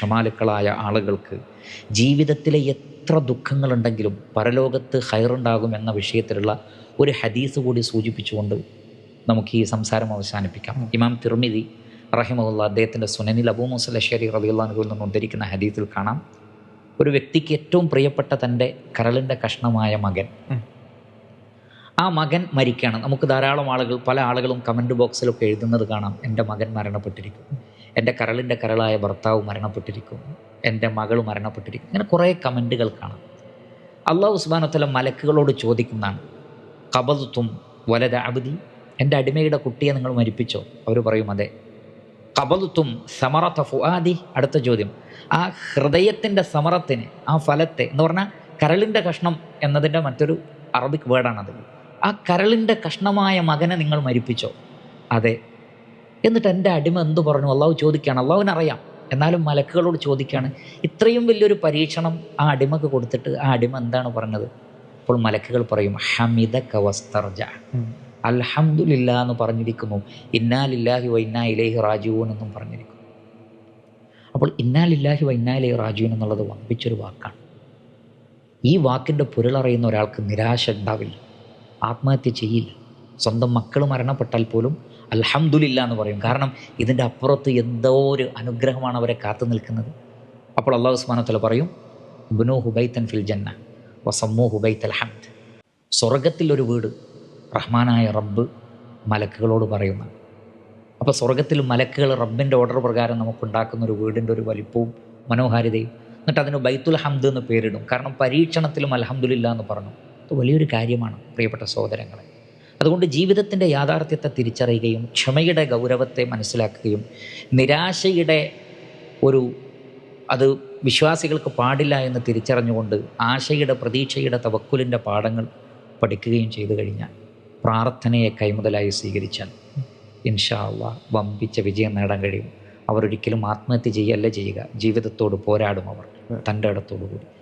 ക്ഷമാലുക്കളായ ആളുകൾക്ക് ജീവിതത്തിലെ എത്ര ദുഃഖങ്ങളുണ്ടെങ്കിലും പരലോകത്ത് ഹൈറുണ്ടാകും എന്ന വിഷയത്തിലുള്ള ഒരു ഹദീസ് കൂടി സൂചിപ്പിച്ചുകൊണ്ട് നമുക്ക് ഈ സംസാരം അവസാനിപ്പിക്കാം. ഇമാം തിർമിതി റഹിമുള്ള അദ്ദേഹത്തിന്റെ സുനനിൽ അബൂ മുസൽ അഷരി റബിയുള്ളാനുവിൽ നിന്ന് ഉദ്ധരിക്കുന്ന ഹദീസിൽ കാണാം. ഒരു വ്യക്തിക്ക് ഏറ്റവും പ്രിയപ്പെട്ട തന്റെ കരളിന്റെ കഷ്ണമായ മകൻ. ആ മകൻ മരിക്കുകയാണ്. നമുക്ക് ധാരാളം ആളുകൾ പല ആളുകളും കമന്റ് ബോക്സിലൊക്കെ എഴുതുന്നത് കാണാം. എന്റെ മകൻ മരണപ്പെട്ടിരിക്കും എന്റെ കരളിന്റെ കരളായ ഭർത്താവ് മരണപ്പെട്ടിരിക്കും എന്റെ മകൾ മരണപ്പെട്ടിരിക്കും ഇങ്ങനെ കുറേ കമന്റുകൾ കാണാം. അള്ളാഹു ഉസ്മാനത്തല മലക്കുകളോട് ചോദിക്കുന്നതാണ് കബതുത്തും വലത അബുദി? എന്റെ അടിമയുടെ കുട്ടിയെ നിങ്ങൾ മരിപ്പിച്ചോ? അവർ പറയും അതെ. കബതുത്തും സമറത്ത ഫുആദി? അടുത്ത ചോദ്യം ആ ഹൃദയത്തിന്റെ സമറത്തിന് ആ ഫലത്തെ എന്ന് പറഞ്ഞാൽ കരളിന്റെ കഷ്ണം എന്നതിന്റെ മറ്റൊരു അറബിക് വേർഡാണത്. ആ കരളിന്റെ കഷ്ണമായ മകനെ നിങ്ങൾ മരിപ്പിച്ചോ? അതെ. എന്നിട്ട് എന്റെ അടിമ എന്ത് പറഞ്ഞു? അള്ളാഹു ചോദിക്കുകയാണ്. അള്ളാഹുവിനറിയാം. എന്നാലും മലക്കുകളോട് ചോദിക്കുകയാണ്. ഇത്രയും വലിയൊരു പരീക്ഷണം ആ അടിമക്ക് കൊടുത്തിട്ട് ആ അടിമ എന്താണ് പറഞ്ഞത്? അപ്പോൾ മലക്കുകൾ പറയും ഹമിദ കവസ്തർജ അൽഹമില്ല എന്ന് പറഞ്ഞിരിക്കുന്നു. ഇന്നാലില്ലാഹി വൈന്നാ ഇലൈഹി റാജുവൻ എന്നും പറഞ്ഞിരിക്കുന്നു. അപ്പോൾ ഇന്നാലില്ലാഹി വൈന്നാ ഇലൈഹി റാജുവൻ എന്നുള്ളത് വമ്പിച്ചൊരു വാക്കാണ്. ഈ വാക്കിന്റെ പൊരുളറിയുന്ന ഒരാൾക്ക് നിരാശ ഉണ്ടാവില്ല. ആത്മഹത്യ ചെയ്യില്ല. സ്വന്തം മക്കൾ മരണപ്പെട്ടാൽ പോലും അൽഹംദുലില്ല എന്ന് പറയും. കാരണം ഇതിന്റെ അപ്പുറത്ത് എന്തോ ഒരു അനുഗ്രഹമാണ് അവരെ കാത്തു നിൽക്കുന്നത്. അപ്പോൾ അള്ളാഹു ഉസ്മാനത്തല പറയും ബുനു ഹുബൈത്തൻ ഫിൽ ജന്ന വസമ്മു ഹുബൈത്ത് അൽഹംദ് സ്വർഗത്തിൽ ഒരു വീട് റഹ്മാനായ റബ്ബ് മലക്കുകളോട് പറയുന്നു. അപ്പോൾ സ്വർഗത്തിൽ മലക്കുകൾ റബ്ബിന്റെ ഓർഡർ പ്രകാരം നമുക്കുണ്ടാക്കുന്ന ഒരു വീടിന്റെ ഒരു വലിപ്പവും മനോഹാരിതയും എന്നിട്ട് അതിന് ബൈത്തുൽ ഹംദ് എന്ന് പേരിടും. കാരണം പരീക്ഷണത്തിലും അൽഹംദുലില്ല എന്ന് പറഞ്ഞു. വലിയൊരു കാര്യമാണ് പ്രിയപ്പെട്ട സഹോദരങ്ങളെ. അതുകൊണ്ട് ജീവിതത്തിന്റെ യാഥാർത്ഥ്യത്തെ തിരിച്ചറിയുകയും ക്ഷമയുടെ ഗൗരവത്തെ മനസ്സിലാക്കുകയും നിരാശയുടെ ഒരു അത് വിശ്വാസികൾക്ക് പാടില്ല എന്ന് തിരിച്ചറിഞ്ഞുകൊണ്ട് ആശയുടെ പ്രതീക്ഷയുടെ തവക്കുലിന്റെ പാഠങ്ങൾ പഠിക്കുകയും ചെയ്തു കഴിഞ്ഞാൽ പ്രാർത്ഥനയെ കൈമുതലായി സ്വീകരിച്ചാൽ ഇൻഷാ അള്ളാ വമ്പിച്ച വിജയം നേടാൻ കഴിയും. അവരൊരിക്കലും ആത്മഹത്യ ചെയ്യല്ല ചെയ്യുക. ജീവിതത്തോട് പോരാടും അവർ. തന്റെ ഇടത്തോടു കൂടി